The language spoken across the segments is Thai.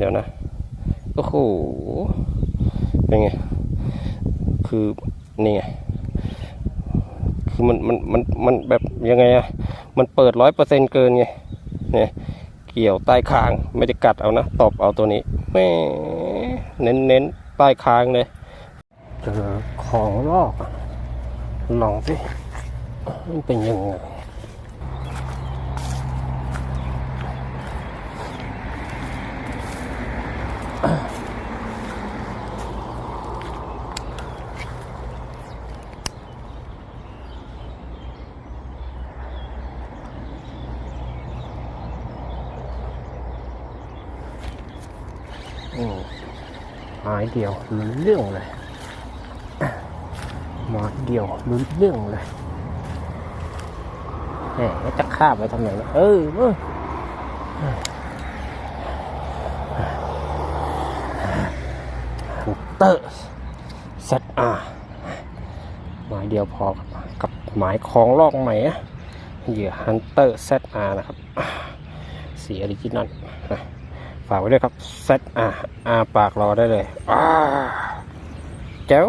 เดี๋ยวนะโอ้โหเป็นไง คือนี่ไงคือมันมันมันมันแบบยังไงอะมันเปิดร้อยเปอร์เซ็นเกินไงเนี่ยเกี่ยวใต้คางไม่ได้กัดเอานะตบเอาตัวนี้แม่เน้นเน้นใต้คางเลยเจอของลอกลองสิมันเป็นยังไง อืม หมายเดียวรู้เรื่องเลยหมายเดียวรู้เรื่องเลยแหมจะฆ่าไปทำไมวะเออเออฮัน เตอร์เซตอาหมายเดียวพอกับหมายของลอกใหม่อะเหยื่อฮันเตอร์เซตอานะครับสีออริจินัลนะฝากไว้ด้วยครับเซตอาอาปากรอได้เลยอ้าเจ้า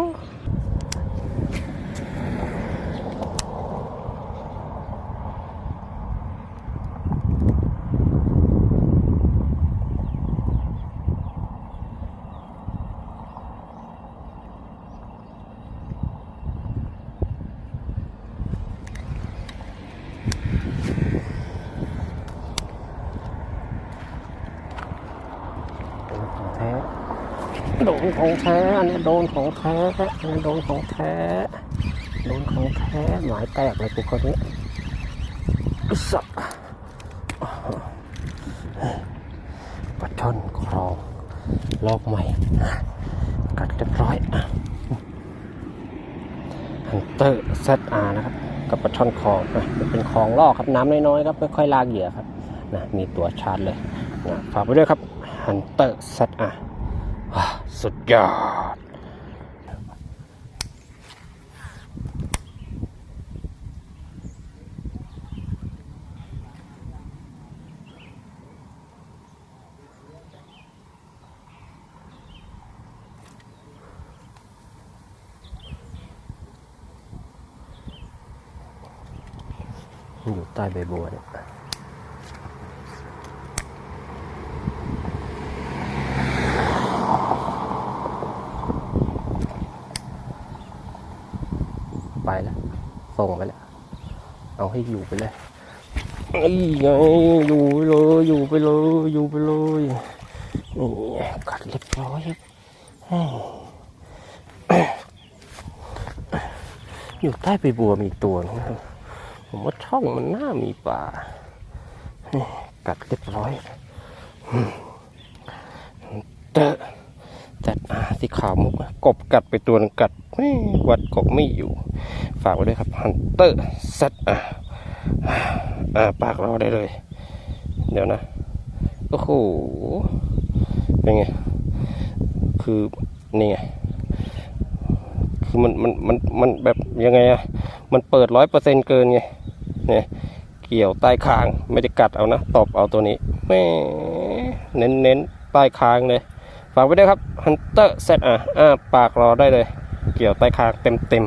แท้ โดนของแท้ อันนี้โดนของแท้ อันนี้โดนของแท้ โดนของแท้ หมายแตกเลยกูคนนี้อึสับปลาช่อนครองลอกใหม่ กัดเรียบร้อยฮันเตอร์เซตอานะครับ กับปลาช่อนคลองนะมันเป็นคลองลอกครับ น้ำน้อยๆครับ ไม่ค่อยลากเหยื่อครับ นะ มีตัวชาร์จเลยนะฝากไว้ด้วยครับ ฮันเตอร์เซตอาว้าสุดยอด อยู่ใต้ใบบัวเนี่ย ไปแล้ว ส่งไปแล้ว เอาให้อยู่ไปเลยไอ้ไงอยู่ไปเลยอยู่ไปเลยอยู่ไปเลยนี่กัดเรียบร้อยอยู่ใต้ใบบัวมีอีกตัวนึงผมว่าช่องมันน่ามีปลากัดเรียบร้อยเตอะ จัดอาสีขาวมุกกบกัดไปตัวนึงกัดไม่วัดกบไม่อยู่ ฝากไว้ด้วยครับฮันเตอร์ซัดอะอ่าปากเราได้เลย เดี๋ยวนะโอ้โหเป็นไงคือนี่ไงคือมันมันมันมันแบบยังไงอะมันเปิดร้อยเปอร์เซ็นเกินไงเนี่ยเกี่ยวใต้คางไม่ได้กัดเอานะตบเอาตัวนี้แม่เน้นเน้นใต้คางเลย ฝากไว้ด้วยครับฮันเตอร์เซตอะอ่าปากรอได้เลย เกี่ยวใต้คางเต็มเต็ม